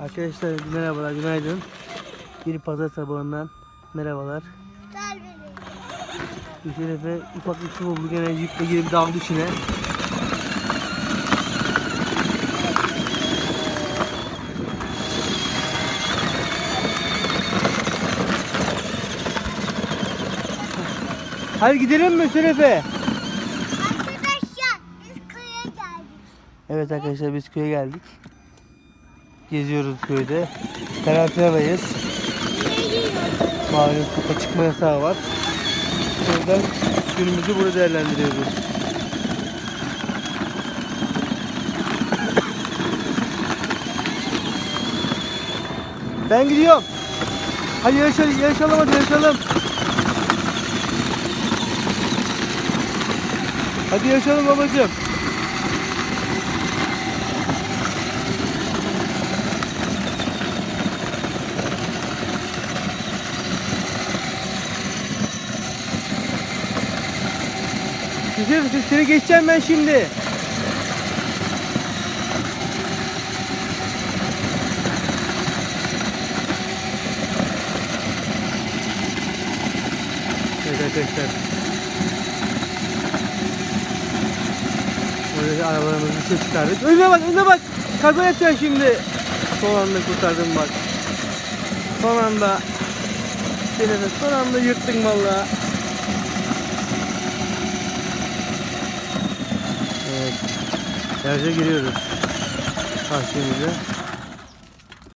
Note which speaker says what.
Speaker 1: Arkadaşlar merhabalar, günaydın. Bir pazar sabahından merhabalar. Hüseyin Efe ufak bir su buldu gene yükle girip daldı içine. Hadi gidelim mi Hüseyin Efe?
Speaker 2: Arkadaşlar biz köye geldik.
Speaker 1: Evet arkadaşlar biz köye geldik. Geziyoruz köyde. Karantinadayız. Malum sokağa çıkma yasağı var. O yüzden günümüzü burada değerlendiriyoruz. Ben gidiyorum. Hadi yarışalım, yarışalım hadi yarışalım. Hadi yarışalım babacığım. Güzel seni geçeceğim ben şimdi. Evet arkadaşlar. Böyle arabalarımızı dışarı çıkardık. Önüne bak, önüne bak. Kaza yapacaksın şimdi. Son anda kurtardım bak. Son anda. Son anda yırttın vallahi. Yarışa giriyoruz. Karşımıza.